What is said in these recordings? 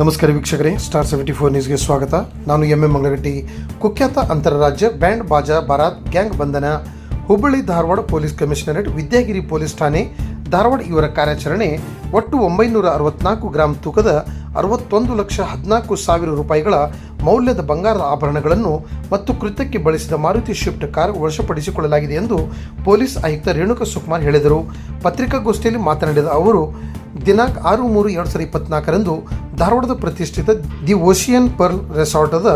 ನಮಸ್ಕಾರ ವೀಕ್ಷಕರೇ star seventy four ನ್ಯೂಸ್ಗೆ ಸ್ವಾಗತ. ನಾನು ಎಂ ಎಂ ಮಂಗಳಗಟ್ಟಿ. ಕುಖ್ಯಾತ ಅಂತಾರಾಜ್ಯ ಬ್ಯಾಂಡ್ ಬಾಜಾ ಬರಾತ್ ಗ್ಯಾಂಗ್ ಬಂಧನ. Hubballi Dharwad police commissionerate Vidyagiri police ಠಾಣೆ. ಧಾರವಾಡ ಇವರ ಕಾರ್ಯಾಚರಣೆ ಒಟ್ಟು ಒಂಬೈನೂರ ಅರವತ್ನಾಲ್ಕು ಗ್ರಾಂ ತೂಕದ ಅರವತ್ತೊಂದು ಲಕ್ಷ ಹದಿನಾಲ್ಕು ಸಾವಿರ ರೂಪಾಯಿಗಳ ಮೌಲ್ಯದ ಬಂಗಾರದ ಆಭರಣಗಳನ್ನು ಮತ್ತು ಕೃತ್ಯಕ್ಕೆ ಬಳಸಿದ ಮಾರುತಿ ಶಿಫ್ಟ್ ಕಾರ್ ವಶಪಡಿಸಿಕೊಳ್ಳಲಾಗಿದೆ ಎಂದು ಪೊಲೀಸ್ ಆಯುಕ್ತ ರೇಣುಕಾ ಸುಕುಮಾರ್ ಹೇಳಿದರು. ಪತ್ರಿಕಾಗೋಷ್ಠಿಯಲ್ಲಿ ಮಾತನಾಡಿದ ಅವರು, ದಿನಾಂಕ ಆರು ಮೂರು ಎರಡು ಸಾವಿರದ ಇಪ್ಪತ್ನಾಲ್ಕರಂದು ಧಾರವಾಡದ ಪ್ರತಿಷ್ಠಿತ ದಿ ಓಷಿಯನ್ ಪರ್ಲ್ ರೆಸಾರ್ಟದ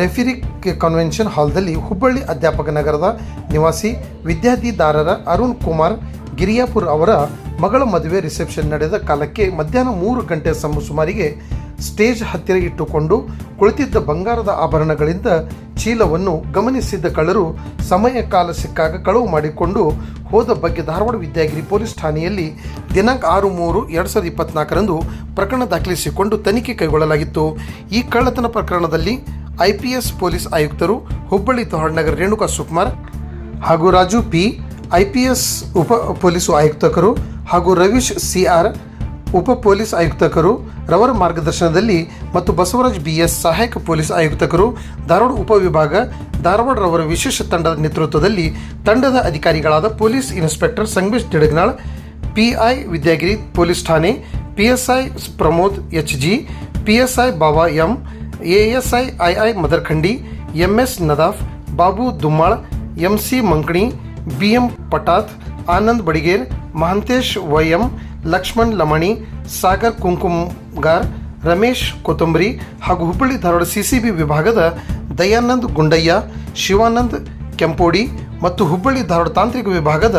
ರೆಫಿರಿಕ್ ಕನ್ವೆನ್ಷನ್ ಹಾಲ್ದಲ್ಲಿ ಹುಬ್ಬಳ್ಳಿ ಅಧ್ಯಾಪಕ ನಗರದ ನಿವಾಸಿ ವಿದ್ಯಾರ್ಥಿದಾರರ ಅರುಣ್ ಕುಮಾರ್ ಗಿರಿಯಾಪುರ್ ಅವರ ಮಗಳ ಮದುವೆ ರಿಸೆಪ್ಷನ್ ನಡೆದ ಕಾಲಕ್ಕೆ ಮಧ್ಯಾಹ್ನ ಮೂರು ಗಂಟೆ ಸಮ, ಸುಮಾರಿಗೆ ಸ್ಟೇಜ್ ಹತ್ತಿರ ಇಟ್ಟುಕೊಂಡು ಕುಳಿತಿದ್ದ ಬಂಗಾರದ ಆಭರಣಗಳಿಂದ ಚೀಲವನ್ನು ಗಮನಿಸಿದ್ದ ಕಳ್ಳರು ಸಮಯ ಕಾಲ ಸಿಕ್ಕಾಗ ಕಳವು ಮಾಡಿಕೊಂಡು ಹೋದ ಬಗ್ಗೆ ಧಾರವಾಡ ವಿದ್ಯಾಗಿರಿ ಪೊಲೀಸ್ ಠಾಣೆಯಲ್ಲಿ ದಿನಾಂಕ ಆರು ಮೂರು ಎರಡು ಸಾವಿರದ ಇಪ್ಪತ್ನಾಲ್ಕರಂದು ಪ್ರಕರಣ ದಾಖಲಿಸಿಕೊಂಡು ತನಿಖೆ ಕೈಗೊಳ್ಳಲಾಗಿತ್ತು. ಈ ಕಳ್ಳತನ ಪ್ರಕರಣದಲ್ಲಿ ಐ ಪಿ ಎಸ್ ಪೊಲೀಸ್ ಆಯುಕ್ತರು ಹುಬ್ಬಳ್ಳಿ ನಗರ ರೇಣುಕಾ ಸುಕುಮಾರ್ ಹಾಗೂ Raju P I P S ಉಪ ಪೊಲೀಸ್ ಆಯುಕ್ತಕರು ಹಾಗೂ ರವೀಶ್ ಸಿ ಆರ್ ಉಪ ಪೊಲೀಸ್ ಆಯುಕ್ತಕರು, ರವರ ಮಾರ್ಗದರ್ಶನದಲ್ಲಿ ಮತ್ತು ಬಸವರಾಜ್ ಬಿ ಎಸ್ ಸಹಾಯಕ ಪೊಲೀಸ್ ಆಯುಕ್ತಕರು, ಧಾರವಾಡ ಉಪವಿಭಾಗ ಧಾರವಾಡ ರವರ ವಿಶೇಷ ತಂಡದ ನೇತೃತ್ವದಲ್ಲಿ ತಂಡದ ಅಧಿಕಾರಿಗಳಾದ police inspector Sangamesh Didagnal PI Vidyagiri police ಠಾಣೆ, PSI Pramod H G PSI Baba M, ASI I I Madarkhandi, MS Nadaf, Babu Dummal, MC Mankani, BM Patat Anand Badiger, Mahantesh YM, Lakshman Lamani, Sagar Kunkumgar Ramesh Kothambari ಹಾಗೂ Hubballi Dharwad CCB ವಿಭಾಗದ ದಯಾನಂದ್ ಗುಂಡಯ್ಯ, ಶಿವಾನಂದ್ ಕೆಂಪೋಡಿ ಮತ್ತು ಹುಬ್ಬಳ್ಳಿ ಧಾರವಾಡ ತಾಂತ್ರಿಕ ವಿಭಾಗದ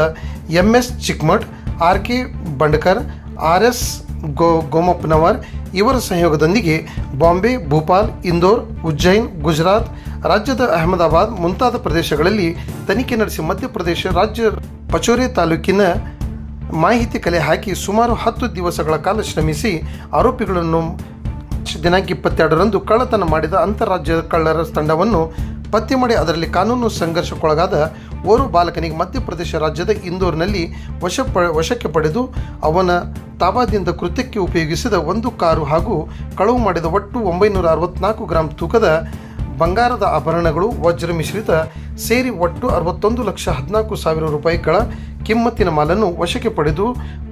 M S Chikmath R K Bandkar R S ಗೋ ಗೋಮಪ್ಪನವರ್ ಇವರ ಸಹಯೋಗದೊಂದಿಗೆ ಬಾಂಬೆ, ಭೂಪಾಲ್, ಇಂದೋರ್ ಉಜ್ಜೈನ್ ಗುಜರಾತ್ ರಾಜ್ಯದ ಅಹಮದಾಬಾದ್ ಮುಂತಾದ ಪ್ರದೇಶಗಳಲ್ಲಿ ತನಿಖೆ ನಡೆಸಿ ಮಧ್ಯಪ್ರದೇಶ ರಾಜ್ಯ ಪಚೋರೆ ತಾಲೂಕಿನ ಮಾಹಿತಿ ಕಲೆ ಹಾಕಿ ಸುಮಾರು ಹತ್ತು ದಿವಸಗಳ ಕಾಲ ಶ್ರಮಿಸಿ ಆರೋಪಿಗಳನ್ನು ದಿನಾಂಕ ಇಪ್ಪತ್ತೆರಡರಂದು ಕಳ್ಳತನ ಮಾಡಿದ ಅಂತಾರಾಜ್ಯ ಕಳ್ಳರ ತಂಡವನ್ನು ಪತ್ತೆ ಮಾಡಿ ಅದರಲ್ಲಿ ಕಾನೂನು ಸಂಘರ್ಷಕ್ಕೊಳಗಾದ ಓರ್ವ ಬಾಲಕನಿಗೆ ಮಧ್ಯಪ್ರದೇಶ ರಾಜ್ಯದ ಇಂದೋರ್ನಲ್ಲಿ ವಶ ವಶಕ್ಕೆ ಪಡೆದು ಅವನ ತಾಬಾದಿಂದ ಕೃತ್ಯಕ್ಕೆ ಉಪಯೋಗಿಸಿದ ಒಂದು ಕಾರು ಹಾಗೂ ಕಳವು ಮಾಡಿದ ಒಟ್ಟು ಒಂಬೈನೂರ ಅರವತ್ನಾಲ್ಕು ಗ್ರಾಂ ತೂಕದ ಬಂಗಾರದ ಆಭರಣಗಳು ವಜ್ರ ಮಿಶ್ರಿತ ಸೇರಿ ಒಟ್ಟು ಅರವತ್ತೊಂದು ಲಕ್ಷ ಹದಿನಾಲ್ಕು ಸಾವಿರ ರೂಪಾಯಿಗಳ ಕಿಮ್ಮತ್ತಿನ ಮಾಲನ್ನು ವಶಕ್ಕೆ ಪಡೆದು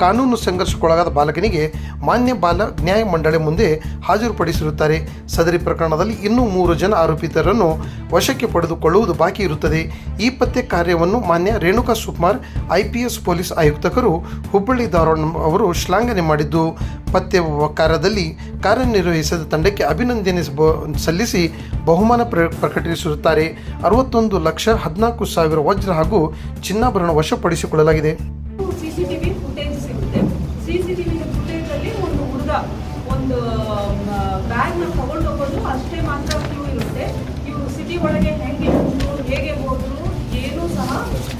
ಕಾನೂನು ಸಂಘರ್ಷಕ್ಕೊಳಗಾದ ಬಾಲಕನಿಗೆ ಮಾನ್ಯ ಬಾಲ ನ್ಯಾಯ ಮಂಡಳಿ ಮುಂದೆ ಹಾಜರುಪಡಿಸಿರುತ್ತಾರೆ. ಸದರಿ ಪ್ರಕರಣದಲ್ಲಿ ಇನ್ನೂ ಮೂರು ಜನ ಆರೋಪಿತರನ್ನು ವಶಕ್ಕೆ ಪಡೆದುಕೊಳ್ಳುವುದು ಬಾಕಿ ಇರುತ್ತದೆ. ಈ ಪತ್ತೆ ಕಾರ್ಯವನ್ನು ಮಾನ್ಯ Renuka Sukumar I P S police ಆಯುಕ್ತಕರು Hubballi Dharwad ಅವರು ಶ್ಲಾಘನೆ ಮಾಡಿದ್ದು. ಪತ್ತೆ ಕಾರ್ಯದಲ್ಲಿ ಕಾರ್ಯನಿರ್ವಹಿಸಿದ ತಂಡಕ್ಕೆ ಅಭಿನಂದನೆ ಸಲ್ಲಿಸಿ ಬಹುಮಾನ ಪ್ರ ಪ್ರಕಟಿಸಿರುತ್ತಾರೆ ಅರವತ್ತೊಂದು ಲಕ್ಷ ಹದಿನಾಲ್ಕು ಸಾವಿರ ವಜ್ರ ಹಾಗೂ ಚಿನ್ನಾಭರಣ ವಶಪಡಿಸಿಕೊಳ್ಳಲಾಗಿದೆ ಸಿಸಿಟಿವಿ ಫುಟೇಜ್ ಸಿಗುತ್ತೆ. ಸಿಸಿಟಿವಿ ಫುಟೇಜ್ ಅಲ್ಲಿ ಒಂದು ಹುಡುಗ ಒಂದು ಬ್ಯಾಗ್ನ ತಗೊಂಡು ಹೋಗೋದು ಅಷ್ಟೇ ಮಾತ್ರ ಕ್ಲೂ ಇರುತ್ತೆ. ಇವರು ಸಿಟಿ ಒಳಗೆ ಹೆಂಗೆ ಹೇಗೆ ಹೋದ್ರು, ಏನೂ ಸಹ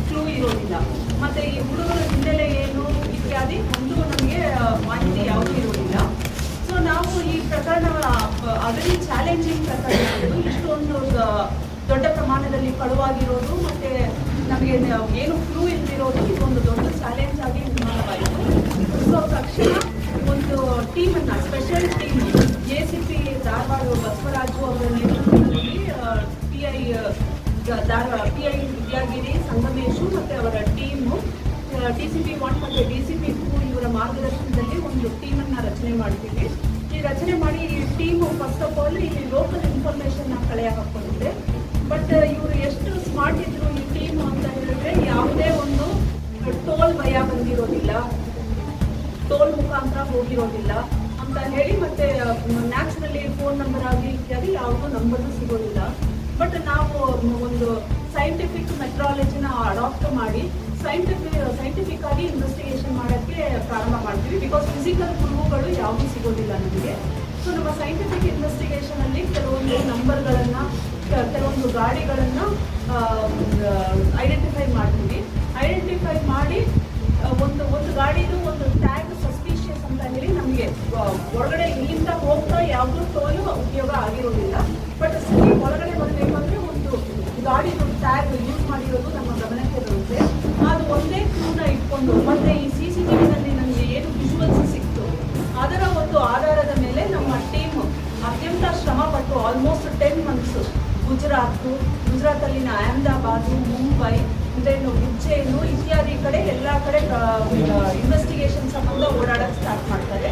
ಕ್ಲೂ ಇರೋದಿಲ್ಲ. ಮತ್ತೆ ಈ ಹುಡುಗರ ಹಿನ್ನೆಲೆ ಏನು ಇತ್ಯಾದಿ ಒಂದು ನಮಗೆ ಮಾಹಿತಿ ಯಾವುದೂ ಇರೋದಿಲ್ಲ. ಸೊ ನಾವು ಈ ಪ್ರಕರಣ, ಅದರಲ್ಲಿ ಚಾಲೆಂಜಿಂಗ್ ಪ್ರಕರಣ. ಇಷ್ಟೊಂದು ದೊಡ್ಡ ಪ್ರಮಾಣದಲ್ಲಿ ಕಳುವಾಗಿರೋದು, ಮತ್ತೆ ನಮಗೆ ನ- ಏನು ಕ್ಲೂ ಇಲ್ದಿರೋದು ಇದೊಂದು ದೊಡ್ಡ ಚಾಲೆಂಜ್ ಆಗಿ ನಿರ್ಮಾಣವಾಯಿತು ಸೊ ತಕ್ಷಣ ಒಂದು ಟೀಮನ್ನು special team A C P Dharwad Basavaraju ಅವರ ನೇತೃತ್ವದಲ್ಲಿ P I Dharwad P I Vidyagiri, Sangamesh ಮತ್ತು ಅವರ team D C P one ಮತ್ತು ಡಿ ಸಿ ಪಿ ಟೂ ಇವರ ಮಾರ್ಗದರ್ಶನದಲ್ಲಿ ಒಂದು ಟೀಮನ್ನು ರಚನೆ ಮಾಡ್ತೀವಿ ಈ ರಚನೆ ಮಾಡಿ ಈ ಟೀಮು ಫಸ್ಟ್ ಆಫ್ ಆಲ್ ಇಲ್ಲಿ ಲೋಕಲ್ ಇನ್ಫಾರ್ಮೇಶನ್ನ ಕಳೆಯ ಹಾಕೊಂಡಿದೆ ಬಟ್ ಇವರು ಎಷ್ಟು ಸ್ಮಾರ್ಟ್ ಇದ್ರು ಯಾವುದೇ ಒಂದು ಟೋಲ್ ಭಯ ಬಂದಿರೋದಿಲ್ಲ. ಟೋಲ್ ಮುಖಾಂತರ ಹೋಗಿರೋದಿಲ್ಲ ಅಂತ ಹೇಳಿ ಮತ್ತೆ ನ್ಯಾಚುರಲಿ ಫೋನ್ ನಂಬರ್ ಆಗಲಿ ಇತ್ಯಾದಿ ಯಾವುದೂ ನಂಬರ್ ಸಿಗೋದಿಲ್ಲ. ಬಟ್ ನಾವು ಒಂದು ಸೈಂಟಿಫಿಕ್ ಮೆಟ್ರಾಲಜಿನ ಅಡಾಪ್ಟ್ ಮಾಡಿ ಸೈಂಟಿಫಿಕ್ ಸೈಂಟಿಫಿಕ್ ಆಗಿ ಇನ್ವೆಸ್ಟಿಗೇಷನ್ ಮಾಡೋಕ್ಕೆ ಪ್ರಾರಂಭ ಮಾಡ್ತೀವಿ. ಬಿಕಾಸ್ ಫಿಸಿಕಲ್ ಪ್ರೂವ್ಗಳು ಯಾವುದೂ ಸಿಗೋದಿಲ್ಲ ನಮಗೆ. ಸೊ ನಮ್ಮ ಸೈಂಟಿಫಿಕ್ ಇನ್ವೆಸ್ಟಿಗೇಷನ್ ಅಲ್ಲಿ ಕೆಲವೊಂದು ನಂಬರ್ಗಳನ್ನು ಕೆಲವೊಂದು ಗಾಡಿಗಳನ್ನ ಯಾವುದೂ ತೋಲು ಉಪಯೋಗ ಆಗಿರೋದಿಲ್ಲ ಬಟ್ ಸಿಟಿ ಒಳಗಡೆ ಬರಬೇಕಂದ್ರೆ ಒಂದು ಗಾಡಿದು ಟ್ಯಾಗ್ ಯೂಸ್ ಮಾಡಿರೋದು ನಮ್ಮ ಗಮನಕ್ಕೆ ಬರುತ್ತೆ. ಅದು ಒಂದೇ ಕ್ರೂನ ಇಟ್ಕೊಂಡು, ಮತ್ತೆ ಈ ಸಿ ಸಿ ಟಿವಿನಲ್ಲಿ ನನಗೆ ಏನು ವಿಜುವಲ್ಸ್ ಸಿಕ್ತು, ಅದರ ಒಂದು ಆಧಾರದ ಮೇಲೆ ನಮ್ಮ ಟೀಮ್ ಅತ್ಯಂತ ಶ್ರಮಪಟ್ಟು ಆಲ್ಮೋಸ್ಟ್ ಟೆನ್ ಮಂತ್ಸು ಗುಜರಾತ್, ಗುಜರಾತಲ್ಲಿನ ಅಹಮದಾಬಾದು, ಮುಂಬೈ ಇದೇನು ಉಜ್ಜೈನು ಇತ್ಯಾದಿ ಕಡೆ ಎಲ್ಲ ಕಡೆ ಇನ್ವೆಸ್ಟಿಗೇಷನ್ ಸಂಬಂಧ ಓಡಾಡಕ್ಕೆ ಸ್ಟಾರ್ಟ್ ಮಾಡ್ತಾರೆ.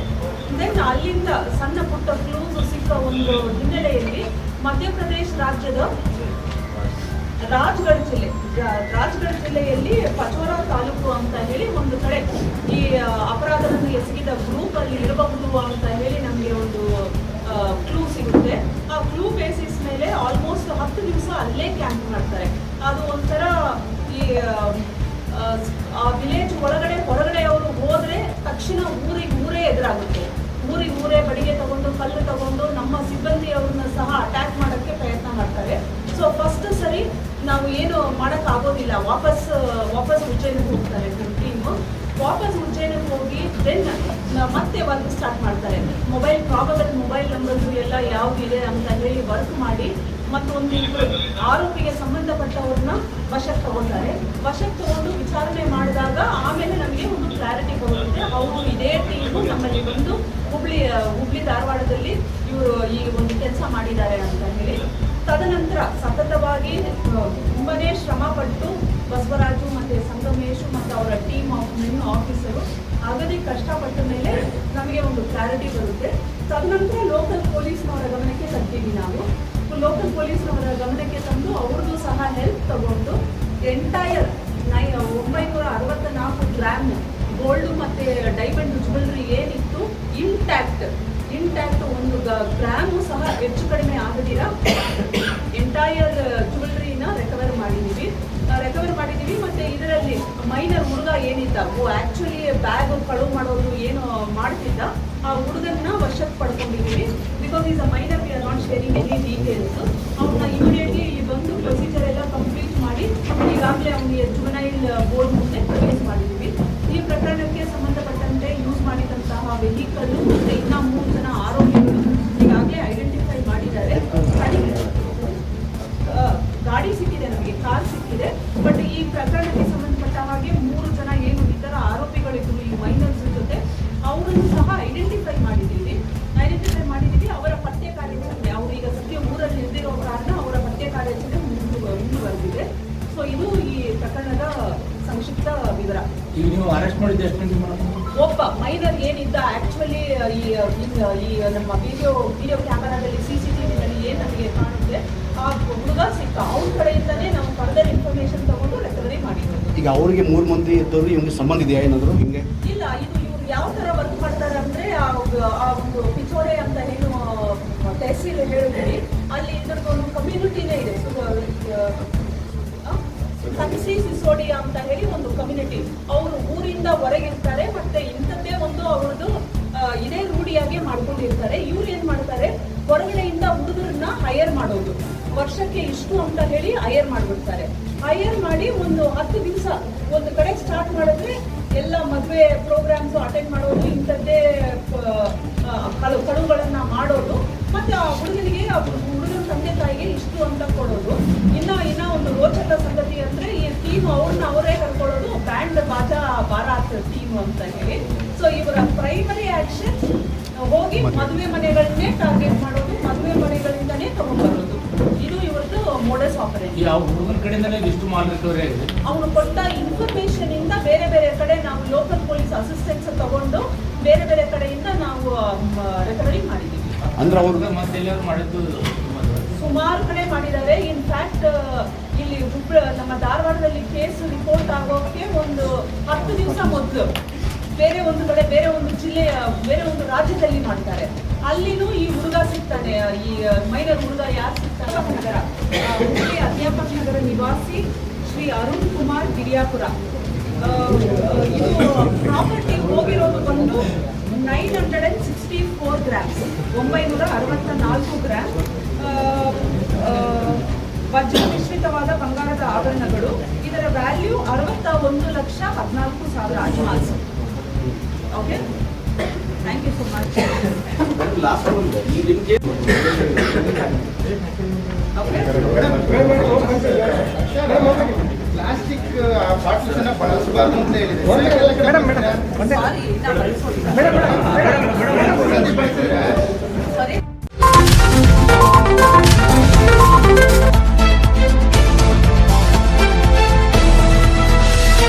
ದೆನ್ ಅಲ್ಲಿಂದ ಸಣ್ಣ ಪುಟ್ಟ ಕ್ಲೂಸ್ ಸಿಕ್ಕ ಒಂದು ಹಿನ್ನೆಲೆಯಲ್ಲಿ ಮಧ್ಯಪ್ರದೇಶ ರಾಜ್ಯದ ರಾಜ್ಗಢ್ ಜಿಲ್ಲೆ ರಾಜ್ಗಢ್ ಜಿಲ್ಲೆಯಲ್ಲಿ ಪಚೋರಾ ತಾಲೂಕು ಅಂತ ಹೇಳಿ ಒಂದು ಕಡೆ ಈ ಅಪರಾಧವನ್ನು ಎಸಗಿದ ಗ್ರೂಪ್ ಅಲ್ಲಿ ಇರಬಹುದು ಅಂತ ಹೇಳಿ ನಮಗೆ ಒಂದು ಕ್ಲೂ ಸಿಗುತ್ತೆ. ಆ ಕ್ಲೂ ಬೇಸಿಸ್ ಮೇಲೆ ಆಲ್ಮೋಸ್ಟ್ ಹತ್ತು ದಿವಸ ಅಲ್ಲೇ ಕ್ಯಾಂಪ್ ಮಾಡ್ತಾರೆ. ಅದು ಒಂಥರ ಈ, ಆ ವಿಲೇಜ್ ಒಳಗಡೆ ಹೊರಗಡೆ ಅವರು ಹೋದ್ರೆ ತಕ್ಷಣ ಊರಿಗೆ, ಊರೇ ಎದುರಾಗುತ್ತೆ. ಊರಿಗೆ ಊರೇ ಬಡಿಗೆ ತಗೊಂಡು, ಕಲ್ಲು ತಗೊಂಡು ನಮ್ಮ ಸಿಬ್ಬಂದಿಯವ್ರನ್ನ ಸಹ ಅಟ್ಯಾಕ್ ಮಾಡೋಕ್ಕೆ ಪ್ರಯತ್ನ ಮಾಡ್ತಾರೆ. ಸೊ ಫಸ್ಟ್ ಸರಿ, ನಾವು ಏನು ಮಾಡೋಕ್ಕಾಗೋದಿಲ್ಲ. ವಾಪಸ್ ವಾಪಸ್ ಉಜ್ಜೈನಿಗೆ ಹೋಗ್ತಾರೆ. ಮತ್ತೆ ವರ್ಕ್ ಸ್ಟಾರ್ಟ್ ಮಾಡ್ತಾರೆ. ಮೊಬೈಲ್ ಪ್ರಾಬಬಲ್ ಮೊಬೈಲ್ ನಂಬರ್ಸ್ ಎಲ್ಲ ಯಾವ್ದಿದೆ ಅಂತ ಹೇಳಿ ವರ್ಕ್ ಮಾಡಿ ಮತ್ತೊಂದು ಒಂದು ಆರೋಪಿಗೆ ಸಂಬಂಧಪಟ್ಟವ್ರನ್ನ ವಶಕ್ಕೆ ತಗೊಂಡಾರೆ ವಶಕ್ಕೆ ತಗೊಂಡು ವಿಚಾರಣೆ ಮಾಡಿದಾಗ ಆಮೇಲೆ ನಮಗೆ ಒಂದು ಕ್ಲಾರಿಟಿ ಬರುತ್ತೆ. ಅವರು ಇದೇ ಟೀಮು ನಮ್ಮಲ್ಲಿ ಬಂದು ಹುಬ್ಳಿ ಹುಬ್ಳಿ ಧಾರವಾಡದಲ್ಲಿ ಇವರು ಈ ಒಂದು ಕೆಲಸ ಮಾಡಿದ್ದಾರೆ ಅಂತ ಹೇಳಿ. ತದನಂತರ ಸತತವಾಗಿ ತುಂಬಾ ಶ್ರಮಪಟ್ಟು ಶ್ರಮ ಪಟ್ಟು ಬಸವರಾಜು ಮತ್ತೆ ಸಂಗಮೇಶು ಮತ್ತು ಅವರ ಟೀಮ್ ಆಫ್ ಮೆನ್ ಆಫೀಸರು ಅಗದಿ ಕಷ್ಟಪಟ್ಟ ಮೇಲೆ ನಮಗೆ ಒಂದು ಕ್ಲಾರಿಟಿ ಬರುತ್ತೆ. ತದನಂತರ ಲೋಕಲ್ ಪೊಲೀಸ್ನವರ ಗಮನಕ್ಕೆ ತರ್ತೀವಿ ನಾವು. ಲೋಕಲ್ ಪೊಲೀಸ್ನವರ ಗಮನಕ್ಕೆ ತಂದು ಅವ್ರದ್ದು ಸಹ ಹೆಲ್ಪ್ ತಗೊಂಡು ಎಂಟೈರ್ ನೈ ಒಂಬೈನೂರ ಅರವತ್ತ ನಾಲ್ಕು ಗ್ರಾಮ್ ಗೋಲ್ಡ್ ಮತ್ತೆ ಡೈಮಂಡ್ ಜ್ಯುವೆಲ್ರಿ ಏನಿತ್ತು ಇಂಟ್ಯಾಕ್ಟ್ ಇಂಟ್ಯಾಕ್ಟ್ ಒಂದು ಗ್ರಾಮು ಸಹ ಹೆಚ್ಚು ಕಡಿಮೆ ಆಗದಿರ ಎಂಟೈರ್ ಜ್ಯುವೆಲ್ರಿನ ರೆಕವರ್ ಮಾಡಿದ್ದೀವಿ. ರೆಕವರ್ ಮಾಡಿದ್ದೀವಿ. ಮತ್ತೆ ಇದರಲ್ಲಿ ಮೈನರ್ ಹುಡುಗ ಏನಿದ್ದ ಆಕ್ಚುಲಿ ಬ್ಯಾಗ್ ಕಳುವು ಮಾಡೋದು ಏನು ಮಾಡ್ತಿದ್ದ, ಆ ಹುಡುಗನ್ನ ವಶಕ್ಕೆ ಪಡ್ಕೊಂಡಿದ್ದೀವಿ. Because is a minor we are not sharing any details ಅವನ್ನ ಇಮಿಡಿಯೇಟ್ಲಿ ಇಲ್ಲಿ ಬಂದು ಪ್ರೊಸೀಜರ್ ಎಲ್ಲ ಕಂಪ್ಲೀಟ್ ಮಾಡಿ, ಈಗಾಗಲೇ ಅವನಿಗೆ ಜುವನೈಲ್ ಬೋರ್ಡ್ ಮುಂದೆ ರಿಲೀಸ್ ಮಾಡಿದ್ದೀವಿ. ಈ ಪ್ರಕರಣಕ್ಕೆ ಸಂಬಂಧಪಟ್ಟಂತೆ ಯೂಸ್ ಮಾಡಿದಂತಹ ವೆಹಿಕಲ್ ಸಂಕ್ಷಿಪ್ತ ವಿವರ. ಈಗ ನೀವು ಅರೆಸ್ಟ್ ಮಾಡಿದ್ದು ಎಷ್ಟು ಗಂಟೆ ಮಾಡೋದು ಒಬ್ಬ ಮೈನರ್ ಏನಿದ್ದ ಆಕ್ಚುಲಿ ಈ ಈ- ನಮ್ಮ ವಿಡಿಯೋ ವಿಡಿಯೋ ಕ್ಯಾಮರಾದಲ್ಲಿ ಸಿ ಸಿ ಟಿವಿನಲ್ಲಿ ಏನು ನಮಗೆ ಕಾಣುತ್ತೆ ಆ ಹುಡುಗ ಸಿಕ್ಕ ಅವ್ರ ಕಡೆಯಿಂದನೇ ನಾವು ಫರ್ದರ್ ಇನ್ಫಾರ್ಮೇಶನ್ ತಗೊಂಡು ರೆಕವರಿ ಮಾಡಿರೋದು. ಈಗ ಅವರಿಗೆ ಮೂರು ಮಂದಿ ಇದ್ದವರು ಇವ್ರಿಗೆ ಸಂಬಂಧ ಇದೆಯಾ ಏನಾದರೂ ಹಿಂಗೆ? ಇಲ್ಲ ಇದು ಇವ್ರು ಯಾವ ತರ ವರ್ಕ್ ಮಾಡ್ತಾರೆ ಅಂದ್ರೆ ಆ ಒಂದು- ಆ ಒಂದು ಪಿಚೋರೆ ಅಂತ ಏನು ತಹಸೀಲ್ ಹೇಳಿದ್ರಿ ಅಲ್ಲಿ ಇದ್ರದ್ದು ಒಂದು ಕಮ್ಯುನಿಟಿನೇ ಇದೆ. ಕನಸಿ ಸಿಸೋಡಿಯಾ ಅಂತ ಹೇಳಿ ಒಂದು ಕಮ್ಯುನಿಟಿ ಅವರು ಊರಿಂದ ಹೊರಗಿರ್ತಾರೆ, ಮತ್ತೆ ಇಂಥದ್ದೇ ಒಂದು ಅವ್ರದ್ದು ಇದೇ ರೂಢಿಯಾಗಿ ಮಾಡ್ಕೊಂಡಿರ್ತಾರೆ. ಇವ್ರು ಏನ್ ಮಾಡ್ತಾರೆ? ಹೊರಗಡೆಯಿಂದ ಹುಡುಗರನ್ನ ಹೈಯರ್ ಮಾಡೋದು. ವರ್ಷಕ್ಕೆ ಇಷ್ಟು ಅಂತ ಹೇಳಿ ಹೈಯರ್ ಮಾಡ್ಬಿಡ್ತಾರೆ. ಹೈಯರ್ ಮಾಡಿ ಒಂದು ಹತ್ತು ದಿವಸ ಒಂದು ಕಡೆ ಸ್ಟಾರ್ಟ್ ಮಾಡಿದ್ರೆ ಎಲ್ಲ ಮದುವೆ ಪ್ರೋಗ್ರಾಮ್ಸ್ ಅಟೆಂಡ್ ಮಾಡೋದು, ಇಂಥದ್ದೇ ಕಳುಗಳನ್ನ ಮಾಡೋದು. ಮತ್ತೆ ಆ ಹುಡುಗನಿಗೆ ಹುಡುಗನ ತಂದೆ ತಾಯಿಗೆ ಇಷ್ಟು ಅಂತ ಕೊಡೋದು ಇನ್ನ ಇನ್ನ ಒಂದು ರೋಚಕ ಸಂಗತಿ ಅಂದ್ರೆ ಈ ಟೀಮ್ ಅವ್ರನ್ನ ಅವರೇ ಕರ್ಕೊಳ್ಳೋದು ಬ್ಯಾಂಡ್ ಬಾಜಾ ಬಾರಾತ್ ಟೀಮ್ ಅಂತ ಹೇಳಿ. ಸೊ ಇವರ ಪ್ರೈಮರಿ ಆಕ್ಷನ್ ಹೋಗಿ ಮದುವೆ. ಮನೆಗಳನ್ನೇ ಟಾರ್ಗೆಟ್ ಮಾಡೋದು ಮದುವೆ ಮನೆಗಳಿಂದನೇ ತಗೊಂಡ್ಬರೋದು. ಇದು ಇವರದ್ದು ಮೋಡಸ್ ಆಪರೇಷನ್ ಹುಡುಗನ ಕಡೆಯಿಂದಲೇ ಇಷ್ಟು ಮಾಲ್ ಅವನು ಕೊಟ್ಟ ಇನ್ಫಾರ್ಮೇಶನ್ ಇಂದ ಬೇರೆ ಬೇರೆ ಕಡೆ ನಾವು ಲೋಕಲ್ ಪೊಲೀಸ್ ಅಸಿಸ್ಟೆನ್ಸ್ ತಗೊಂಡು ಬೇರೆ ಬೇರೆ ಕಡೆಯಿಂದ ನಾವು ರೆಕವರಿ ಮಾಡಿದ್ದೀವಿ. ಅಂದ್ರೆ ಅವ್ರಿಗೆ ಮತ್ತೆ ಎಲ್ಲರೂ ಮಾಡಿದ್ದು ಸುಮಾರು ಕಡೆ ಮಾಡಿದ್ದಾರೆ. ಇನ್ಫ್ಯಾಕ್ಟ್ ಇಲ್ಲಿ ಹುಬ್ಳ ನಮ್ಮ ಧಾರವಾಡದಲ್ಲಿ ಕೇಸ್ ರಿಪೋರ್ಟ್ ಆಗೋಕ್ಕೆ ಒಂದು ಹತ್ತು ದಿವಸ ಮೊದಲು. ಬೇರೆ ಒಂದು ಕಡೆ ಬೇರೆ ಒಂದು ಜಿಲ್ಲೆಯ ಬೇರೆ ಒಂದು ರಾಜ್ಯದಲ್ಲಿ ಮಾಡ್ತಾರೆ. ಅಲ್ಲಿನೂ ಈ ಹುಡುಗ ಸಿಗ್ತಾನೆ. ಈ ಮೈನರ್ ಹುಡುಗ ಯಾರು ಸಿಗ್ತಾನೆ ನಗರ ಹುಬ್ಳಿ ಅಧ್ಯಾಪಕ ನಗರ ನಿವಾಸಿ ಶ್ರೀ ಅರುಣ್ ಕುಮಾರ್ ಗಿರಿಯಾಪುರ. ಇದು ಪ್ರಾಪರ್ಟಿ ಹೋಗಿರೋದು ಬಂದು nine hundred and sixty four grams ಒಂಬೈನೂರ ಅರವತ್ತ ನಾಲ್ಕು ಗ್ರಾಮ್ ಆ, ಆ, ಬಂಗಾರದ ಆಭರಣಗಳು. ಇದರ ವ್ಯಾಲ್ಯೂ ಅರವತ್ತ ಒಂದು ಲಕ್ಷ ಹದಿನಾಲ್ಕು ಸಾವಿರ advance okay thank you so much okay plastic bottles ಅನ್ನ ಬಳಸಬಾರ್ದು ಅಂತ ಹೇಳಿದೆ